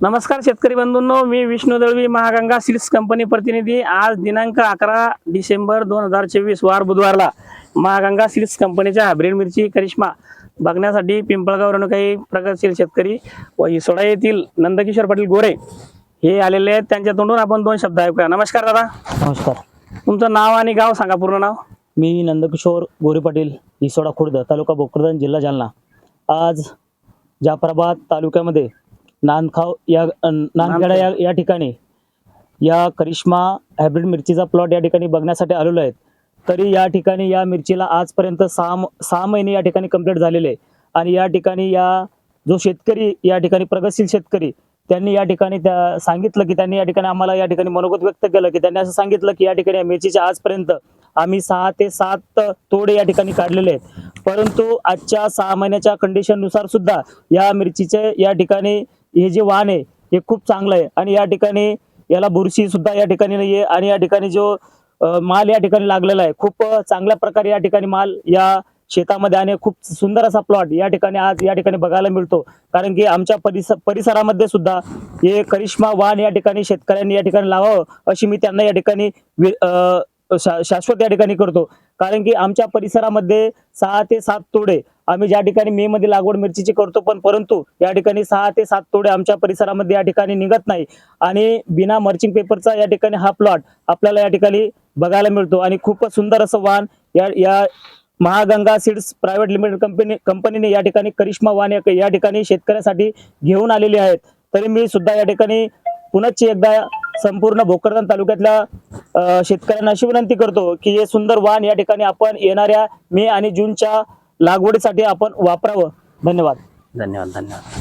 नमस्कार शेतकरी बंधूंनो मी विष्णू दळवी महागंगा सिल्क्स कंपनी प्रतिनिधी. आज दिनांक अकरा डिसेंबर दोन हजार चोवीस वार बुधवारला महागंगा सिल्क्स कंपनीच्या हायब्रिड मिरची करिश्मा बघण्यासाठी पिंपळगावरून काही प्रगतशील शेतकरी व इसोडा येथील नंदकिशोर पाटील गोरे हे आलेले आहेत. त्यांच्या तोंडून आपण दोन शब्द ऐकूया. नमस्कार दादा. नमस्कार. तुमचं नाव आणि गाव सांगा पूर्ण नाव. मी नंदकिशोर गोरे पाटील इसोडा खुर्द तालुका भोकरदन जिल्हा जालना. आज जाफराबाद तालुक्यामध्ये नांदखाव या नांदखेडा या या ठिकाणी या करिश्मा हायब्रिड मिरचीचा प्लॉट या ठिकाणी बघण्यासाठी आलेलो आहे तरी या ठिकाणी या मिरचीला आजपर्यंत सहा सहा महिने या ठिकाणी कंप्लीट झालेले आहे आणि या ठिकाणी या जो शेतकरी या ठिकाणी प्रगतशील शेतकरी त्यांनी या ठिकाणी त्या सांगितलं की त्यांनी या ठिकाणी आम्हाला या ठिकाणी मनोगत व्यक्त केलं की त्यांनी असं सांगितलं की या ठिकाणी या मिरचीच्या आजपर्यंत आम्ही सहा ते सात तोडे या ठिकाणी काढलेले आहेत परंतु आजच्या सहा महिन्याच्या कंडिशननुसार सुद्धा या मिरचीचे या ठिकाणी हे जे वाहन आहे हे खूप चांगलं आहे आणि या ठिकाणी याला बुरशी सुद्धा या ठिकाणी नाही आहे आणि या ठिकाणी जो माल या ठिकाणी लागलेला आहे खूप चांगल्या प्रकारे या ठिकाणी माल या शेतामध्ये आणि खूप सुंदर असा प्लॉट या ठिकाणी आज या ठिकाणी बघायला मिळतो कारण की आमच्या परिस परिसरामध्ये सुद्धा हे करिश्मा वाहन या ठिकाणी शेतकऱ्यांनी या ठिकाणी लावावं अशी मी त्यांना या ठिकाणी शा- शाश्वत या ठिकाणी करतो कारण की आमच्या परिसरामध्ये सहा ते सात तोडे आम्ही ज्या ठिकाणी मे मध्ये लागवड मिरचीची करतो पण परंतु या ठिकाणी सहा ते सात तोडे आमच्या परिसरामध्ये या ठिकाणी निघत नाही. आणि बिना मर्चिंग पेपरचा या ठिकाणी हा प्लॉट आपल्याला या ठिकाणी बघायला मिळतो. आणि खूपच सुंदर असं वाण या या Mahaganga seeds private limited company कंपनीने या ठिकाणी करिश्मा वाहन या ठिकाणी शेतकऱ्यासाठी घेऊन आलेली आहेत. तरी मी सुद्धा या ठिकाणी पुनश्च एकदा संपूर्ण भोकरदन तालुक्यातल्या शेतकऱ्यांना अशी विनंती करतो की हे सुंदर वाण या ठिकाणी आपण येणाऱ्या मे आणि जूनच्या लागवडीसाठी आपण वापरावं. धन्यवाद. धन्यवाद धन्यवाद.